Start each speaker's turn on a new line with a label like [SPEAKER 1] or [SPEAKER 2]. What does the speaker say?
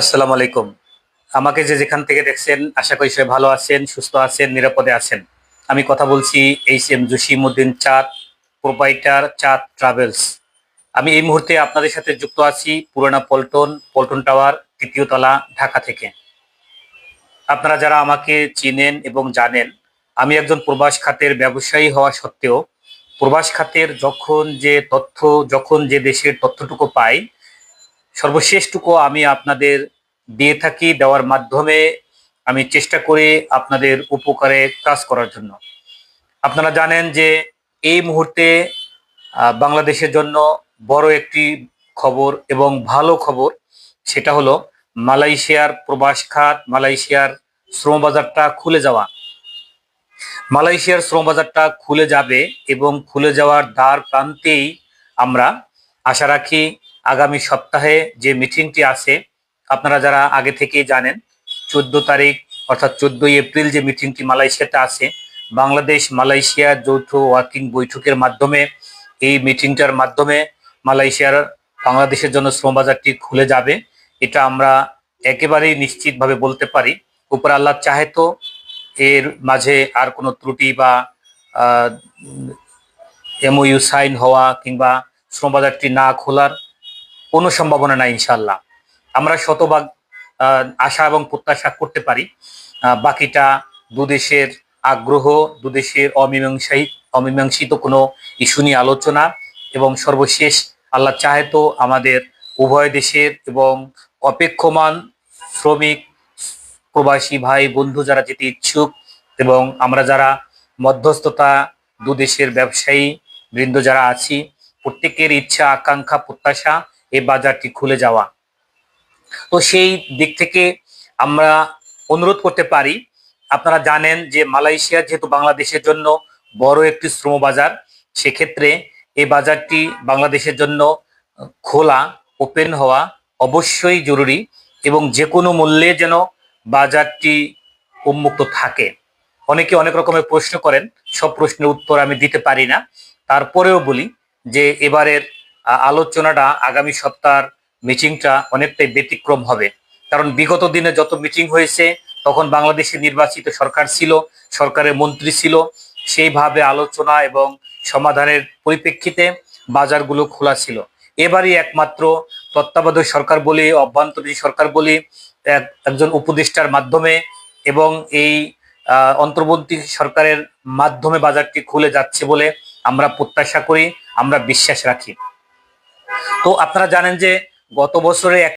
[SPEAKER 1] আসসালামু আলাইকুম। আমাকে যে যেখান থেকে দেখছেন, আশা করি সবাই ভালো আছেন, সুস্থ আছেন, নিরাপদে আছেন। আমি কথা বলছি এইচ এম জসিমউদ্দিন চাঁদ, প্রোপাইটার চাঁদ ট্রাভেলস। আমি এই মুহূর্তে আপনাদের সাথে যুক্ত আছি পুরানা পল্টন পল্টন টাওয়ার, তৃতীয় তলা, ঢাকা থেকে। আপনারা যারা আমাকে চিনেন এবং জানেন, আমি একজন প্রবাস খাতের ব্যবসায়ী হওয়া সত্ত্বেও, প্রবাস খাতের যখন যে তথ্য, যখন যে দেশের তথ্যটুকু পাই সর্বশেষটুকু আমি আপনাদের দিয়ে থাকি দেওয়ার মাধ্যমে আমি চেষ্টা করি আপনাদের উপকারে কাজ করার জন্য। আপনারা জানেন যে এই মুহূর্তে বাংলাদেশের জন্য বড় একটি খবর এবং ভালো খবর সেটা হলো মালয়েশিয়ার প্রবাস খাত, মালয়েশিয়ার শ্রম বাজারটা খুলে যাওয়া। মালয়েশিয়ার শ্রম বাজারটা খুলে যাবে এবং খুলে যাওয়ার দ্বার প্রান্তেই আমরা আশা রাখি আগামী সপ্তাহে যে মিটিংটি আছে, আপনারা যারা আগে থেকেই জানেন, চোদ্দ তারিখ অর্থাৎ চোদ্দই এপ্রিল যে মিটিংটি মালয়েশিয়াতে আছে, বাংলাদেশ মালয়েশিয়া যৌথ ওয়ার্কিং বৈঠকের মাধ্যমে এই মিটিংটার মাধ্যমে মালয়েশিয়ার বাংলাদেশের জন্য শ্রম বাজারটি খুলে যাবে। এটা আমরা একেবারেই নিশ্চিতভাবে বলতে পারি। উপর আল্লাহ চাহে তো এর মাঝে আর কোনো ত্রুটি বা এমওইউ সাইন হওয়া কিংবা শ্রম বাজারটি না খোলার কোনো সম্ভাবনা নাই ইনশাল্লাহ আমরা শতভাগ আশা এবং প্রত্যাশা করতে পারি। বাকিটা দুদেশের আগ্রহ, দুদেশের অমীমাংসাই, অমীমাংসিত কোনো ইস্যু নিয়ে আলোচনা এবং সর্বশেষ আল্লাহ চাহে তো আমাদের উভয় দেশের এবং অপেক্ষমান শ্রমিক, প্রবাসী ভাই, বন্ধু যারা যেতে ইচ্ছুক এবং আমরা যারা মধ্যস্থতা, দুদেশের ব্যবসায়ী বৃন্দ যারা আছি প্রত্যেকের ইচ্ছা, আকাঙ্ক্ষা, প্রত্যাশা এই বাজারটি খুলে যাওয়া। তো সেই দিক থেকে আমরা অনুরোধ করতে পারি, আপনারা জানেন যে মালয়েশিয়া যেহেতু বাংলাদেশের জন্য বড় একটি শ্রম বাজার, সেক্ষেত্রে এই বাজারটি বাংলাদেশের জন্য খোলা ওপেন হওয়া অবশ্যই জরুরি এবং যে কোনো মূল্যে যেন বাজারটি উন্মুক্ত থাকে। অনেকে অনেক রকমের প্রশ্ন করেন, সব প্রশ্নের উত্তর আমি দিতে পারি না। তারপরেও বলি যে এবারের আলোচনাটা আগামী সপ্তাহের মিটিংটা অনেকটাই ব্যতিক্রম হবে। কারণ বিগত দিনে যত মিটিং হয়েছে, তখন বাংলাদেশে নির্বাচিত সরকার ছিল, সরকারের মন্ত্রী ছিল। সেইভাবে আলোচনা এবং সমাধানের পরিপ্রেক্ষিতে বাজারগুলো খোলা ছিল। এবারই একমাত্র তত্ত্বাবধায়ক সরকার বলি, অভ্যন্তরীণ সরকার বলি এক- একজন উপদেষ্টার মাধ্যমে এবং এই অন্তর্বর্তী সরকারের মাধ্যমে বাজারটি খুলে যাচ্ছে বলে আমরা প্রত্যাশা করি আমরা বিশ্বাস রাখি। তো আপনারা জানেন যে গত বছরে